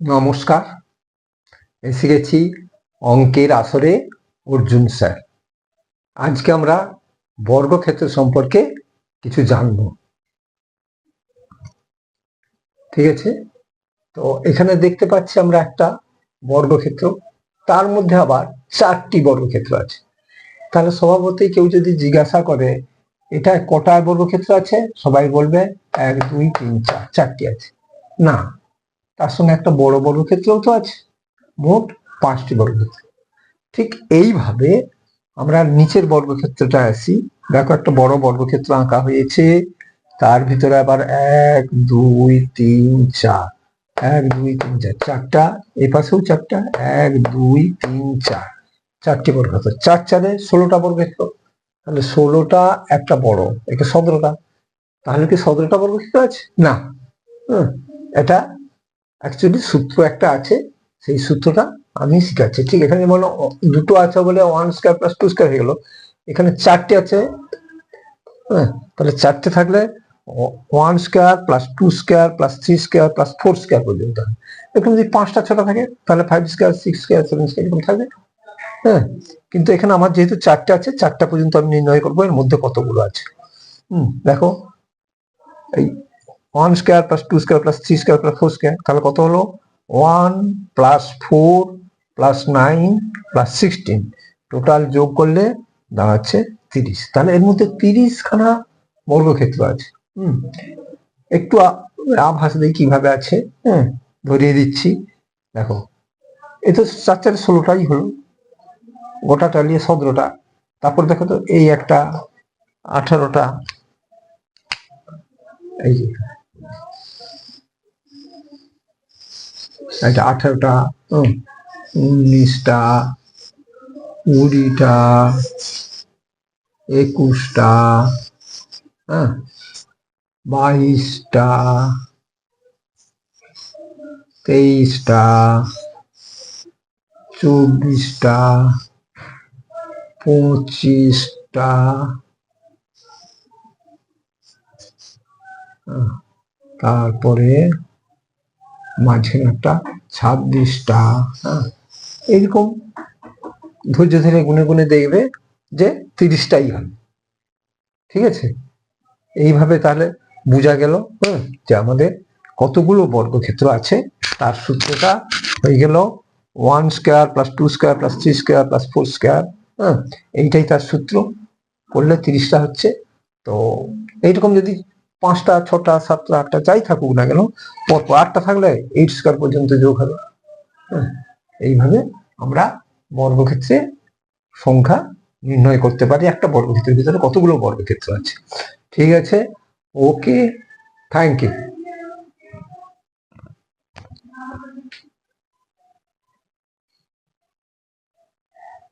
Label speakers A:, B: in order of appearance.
A: নমস্কার। এসে গেছি অঙ্কের আসরে অর্জুন স্যার। আজকে আমরা বর্গক্ষেত্র সম্পর্কে কিছু জানব। ঠিক আছে? তো এখানে দেখতে পাচ্ছি আমরা একটা বর্গক্ষেত্র, তার মধ্যে আবার চারটি বর্গক্ষেত্র আছে। তাহলে স্বভাবতই কেউ যদি জিজ্ঞাসা করে, এটা কটা বর্গক্ষেত্র আছে? সবাই বলবে, এক, দুই, তিন, চার, চারটি আছে। না তার সঙ্গে একটা বড় বর্গক্ষেত্রও তো আছে, মোট পাঁচটি বর্গক্ষেত্র। ঠিক এইভাবে আমরা নিচের বর্গক্ষেত্রটা আসি। দেখো একটা বড় বর্গক্ষেত্র আঁকা হয়েছে, তার ভিতরে আবার এক, দুই, তিন, চার। এক, দুই, তিন, চার। চারটা, এই পাশেও চারটা। এক, দুই, তিন, চার। চারটি বর্গক্ষেত্র। চার চারে ষোলোটা বর্গক্ষেত্র। তাহলে ষোলোটা একটা বড়, এটা সতেরোটা। তাহলে কি সতেরোটা বর্গক্ষেত্র আছে? না। এটা অ্যাকচুয়ালি সূত্র একটা আছে, সেই সূত্রটা আমি শিখাচ্ছি। ঠিক এখানে যেমন দুটো আছে বলে one square plus two square হয়ে গেল। এখানে চারটে আছে হ্যাঁ? তাহলে চারটে থাকলে one square plus two square plus three square plus four square পর্যন্ত। এখানে যদি পাঁচটা, ছটা থাকে, তাহলে five square six square seven square এরকম থাকবে। হ্যাঁ? কিন্তু এখানে আমার যেহেতু চারটে আছে, চারটা পর্যন্ত আমি নির্ণয় করব, এর মধ্যে কতগুলো আছে। হুম, দেখো, এই one square plus two square plus three square plus four square তাহলে কত হলো? One plus four plus nine plus sixteen total যোগ করলে দাঁড়াচ্ছে তিরিশ। তাহলে এর মধ্যে তিরিশ খানা বর্গক্ষেত্র আছে। হুম। একটু আভাস দিই কীভাবে আছে। হ্যাঁ ধরিয়ে দিচ্ছি। দেখো এ তো চার চারে ষোলোটাই হলো। গোটাটা নিয়ে সতেরোটা। তারপর দেখো তো এই একটা, আঠারোটা। এই যে এটা আঠারোটা উনিশটা কুড়িটা একুশটা হ্যাঁ বাইশটা তেইশটা চব্বিশটা পঁচিশটা তারপরে মাঝখানে একটা ছাব্বিশটা হ্যাঁ? এইরকম ধৈর্য ধরে গুনে গুনে দেখবে যে তিরিশটাই হবে ঠিক আছে? এইভাবে তাহলে বোঝা গেল হ্যাঁ যে আমাদের কতগুলো বর্গক্ষেত্র আছে, তার সূত্রটা হয়ে গেল one square plus two square plus three square plus four square হ্যাঁ? এইটাই তার সূত্র। করলে তিরিশটা হচ্ছে। তো এইরকম যদি পাঁচটা ছটা সাতটা আটটা যাই থাকুক না কেন পরপর আটটা থাকলে এইট স্কোয়ার পর্যন্ত যোগ হবে। হ্যাঁ, এইভাবে আমরা বর্গক্ষেত্রে সংখ্যা নির্ণয় করতে পারি। একটা বর্গক্ষেত্রের ভিতরে কতগুলো বর্গক্ষেত্র আছে? ঠিক আছে ওকে থ্যাংক ইউ